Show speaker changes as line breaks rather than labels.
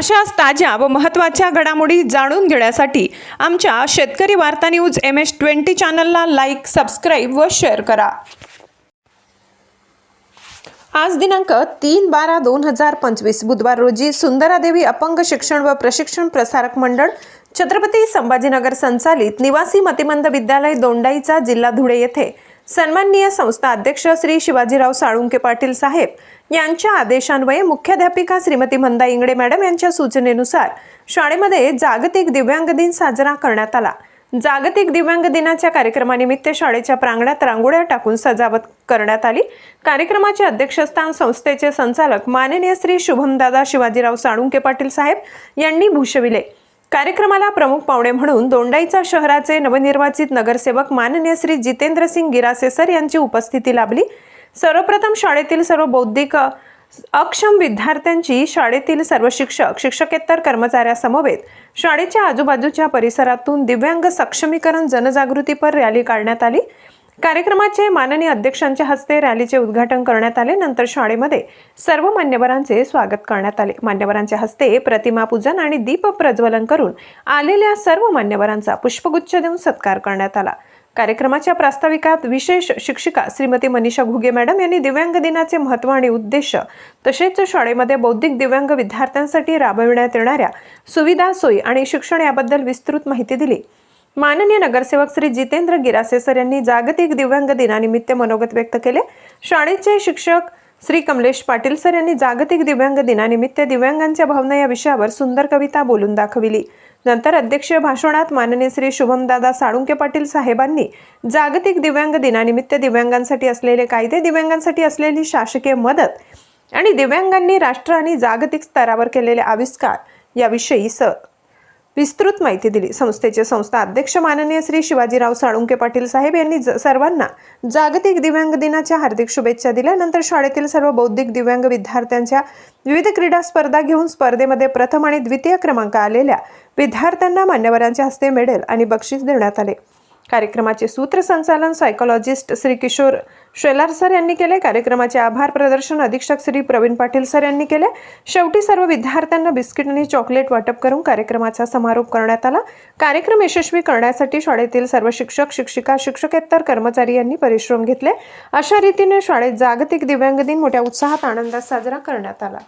अशाच ताज्या व महत्त्वाच्या घडामोडी जाणून घेण्यासाठी आमच्या Shetkari Varta news M S twenty चॅनलला लाईक सबस्क्राईब व शेअर करा. आज दिनांक तीन बारा दोन हजार पंचवीस बुधवार रोजी सुंदरादेवी अपंग शिक्षण व प्रशिक्षण प्रसारक मंडळ छत्रपती संभाजीनगर संचालित निवासी मतिमंद विद्यालय दोंडाईचा जिल्हा धुळे येथे सन्माननीय संस्था अध्यक्ष श्री शिवाजीराव साळुंके पाटील साहेब यांच्या आदेशान्वये मुख्याध्यापिका श्रीमती मंदा इंगडे मॅडम यांच्या सूचनेनुसार शाळेमध्ये जागतिक दिव्यांग दिन साजरा करण्यात आला. जागतिक दिव्यांग दिनाच्या कार्यक्रमानिमित्त शाळेच्या प्रांगणात रांगोळ्या टाकून सजावट करण्यात आली. कार्यक्रमाचे अध्यक्षस्थान संस्थेचे संचालक माननीय श्री शुभमदादा शिवाजीराव साळुंके पाटील साहेब यांनी भूषविले. कार्यक्रमाला प्रमुख पाहुणे म्हणून दोंडाईचा शहराचे नवनिर्वाचित नगरसेवक माननीय श्री जितेंद्रसिंग गिरासे सर यांची उपस्थिती लाभली. सर्वप्रथम शाळेतील सर्व बौद्धिक अक्षम विद्यार्थ्यांची शाळेतील सर्व शिक्षक शिक्षकेतर कर्मचाऱ्यासमवेत शाळेच्या आजूबाजूच्या परिसरातून दिव्यांग सक्षमीकरण जनजागृतीपर रॅली काढण्यात आली. कार्यक्रमाचे माननीय अध्यक्षांच्या हस्ते रॅलीचे उद्घाटन करण्यात आले. नंतर शाळेमध्ये सर्व मान्यवरांचे स्वागत करण्यात आले. मान्यवरांच्या हस्ते प्रतिमा पूजन आणि दीप प्रज्वलन करून आलेल्या सर्व मान्यवरांचा पुष्पगुच्छ देऊन सत्कार करण्यात आला. कार्यक्रमाच्या प्रास्ताविकात विशेष शिक्षिका श्रीमती मनीषा घुगे मॅडम यांनी दिव्यांग दिनाचे महत्त्व आणि उद्देश तसेच शाळेमध्ये बौद्धिक दिव्यांग विद्यार्थ्यांसाठी राबविण्यात येणाऱ्या सुविधा सोयी आणि शिक्षण याबद्दल विस्तृत माहिती दिली. माननीय नगरसेवक श्री जितेंद्र गिरासे सर यांनी जागतिक दिव्यांग दिनानिमित्त मनोगत व्यक्त केले. शाळेचे शिक्षक श्री कमलेश पाटील सर यांनी जागतिक दिव्यांग दिनानिमित्त दिव्यांगांच्या भावना या विषयावर सुंदर कविता बोलून दाखविली. नंतर अध्यक्षीय भाषणात माननीय श्री शुभमदादा साळुंके पाटील साहेबांनी जागतिक दिव्यांग दिनानिमित्त दिव्यांगांसाठी असलेले कायदे दिव्यांगांसाठी असलेली शासकीय मदत आणि दिव्यांगांनी राष्ट्र आणि जागतिक स्तरावर केलेले आविष्कार याविषयी स विस्तृत माहिती दिली. संस्थेचे संस्था अध्यक्ष माननीय श्री शिवाजीराव साळुंके पाटील साहेब यांनी ज- सर्वांना जागतिक दिव्यांग दिनाच्या हार्दिक शुभेच्छा दिल्या. नंतर शाळेतील सर्व बौद्धिक दिव्यांग विद्यार्थ्यांच्या विविध क्रीडा स्पर्धा घेऊन स्पर्धेमध्ये प्रथम आणि द्वितीय क्रमांक आलेल्या विद्यार्थ्यांना मान्यवरांच्या हस्ते मेडल आणि बक्षीस देण्यात आले. कार्यक्रमाचे सूत्रसंचालन सायकोलॉजिस्ट श्री किशोर शेलार सर यांनी केले कार्यक्रमाचे आभार प्रदर्शन अधीक्षक श्री प्रवीण पाटील सर यांनी केले. शेवटी सर्व विद्यार्थ्यांना बिस्किट आणि चॉकलेट वाटप करून कार्यक्रमाचा समारोप करण्यात आला. कार्यक्रम यशस्वी करण्यासाठी शाळेतील सर्व शिक्षक शिक्षिका शिक्षकेतर कर्मचारी यांनी परिश्रम घेतले. अशा रीतीने शाळेत जागतिक दिव्यांग दिन मोठ्या उत्साहात आनंदात साजरा करण्यात आला.